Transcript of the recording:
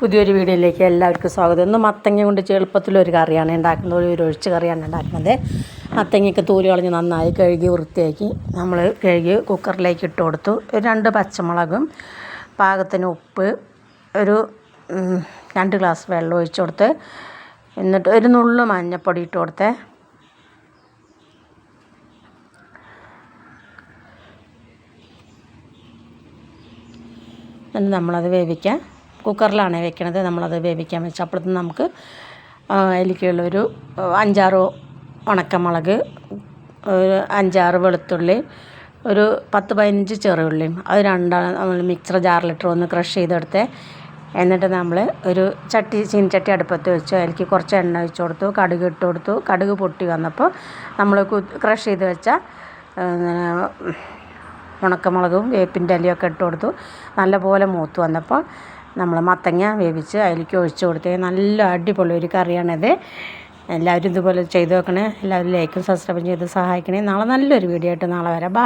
പുതിയൊരു വീഡിയോയിലേക്ക് എല്ലാവർക്കും സ്വാഗതം. ഇന്ന് മത്തങ്ങ കൊണ്ട് എളുപ്പത്തിലൊരു കറിയാണ് ഉണ്ടാക്കുന്നത്. ഒരു ഒഴിച്ച് കറിയാണ് ഉണ്ടാക്കുന്നത്. മത്തങ്ങയൊക്കെ തൂരി കളഞ്ഞ് നന്നായി കഴുകി വൃത്തിയാക്കി നമ്മൾ കഴുകി കുക്കറിലേക്ക് ഇട്ട് കൊടുത്തു. രണ്ട് പച്ചമുളകും പാകത്തിന് ഉപ്പ് ഒരു രണ്ട് ഗ്ലാസ് വെള്ളം ഒഴിച്ചു കൊടുത്ത് എന്നിട്ട് ഒരു നുള്ളു മഞ്ഞപ്പൊടി ഇട്ട് കൊടുത്ത്. എന്നിട്ട് നമ്മളത് വേവിക്കാൻ കുക്കറിലാണ് വെക്കണത്. നമ്മളത് വേവിക്കാൻ വെച്ച് അപ്പോഴത്തേന് നമുക്ക് അതിലേക്കുള്ളൊരു അഞ്ചാറ് ഉണക്കമുളക് ഒരു അഞ്ചാറ് വെളുത്തുള്ളി ഒരു പത്ത് പതിനഞ്ച് ചെറുള്ളിയും അത് രണ്ടാണ് നമ്മൾ മിക്സർ ജാറിലിട്ട് ഒന്ന് ക്രഷ് ചെയ്തെടുത്ത്. എന്നിട്ട് നമ്മൾ ഒരു ചട്ടി ചീനച്ചട്ടി അടുപ്പത്ത് വെച്ച് അതിലേക്ക് കുറച്ച് എണ്ണ ഒഴിച്ച് കൊടുത്തു. കടുക് ഇട്ട് കൊടുത്തു. കടുക് പൊട്ടി വന്നപ്പോൾ നമ്മൾ ക്രഷ് ചെയ്ത് വെച്ച ഉണക്കമുളകും വേപ്പിന്റെ ഇലയൊക്കെ ഇട്ട് കൊടുത്തു. നല്ലപോലെ മൂത്ത് വന്നപ്പോൾ നമ്മൾ മത്തങ്ങ വേവിച്ച് അതിലേക്ക് ഒഴിച്ച് കൊടുത്ത് നല്ല അടിപൊളി ഒരു കറിയാണിത്. എല്ലാവരും ഇതുപോലെ ചെയ്തു നോക്കണേ. എല്ലാവരും ലൈക്കും സബ്സ്ക്രൈബും ചെയ്ത് സഹായിക്കണേ. നാളെ നല്ലൊരു വീഡിയോ ആയിട്ട് നാളെ വരാം. ബാ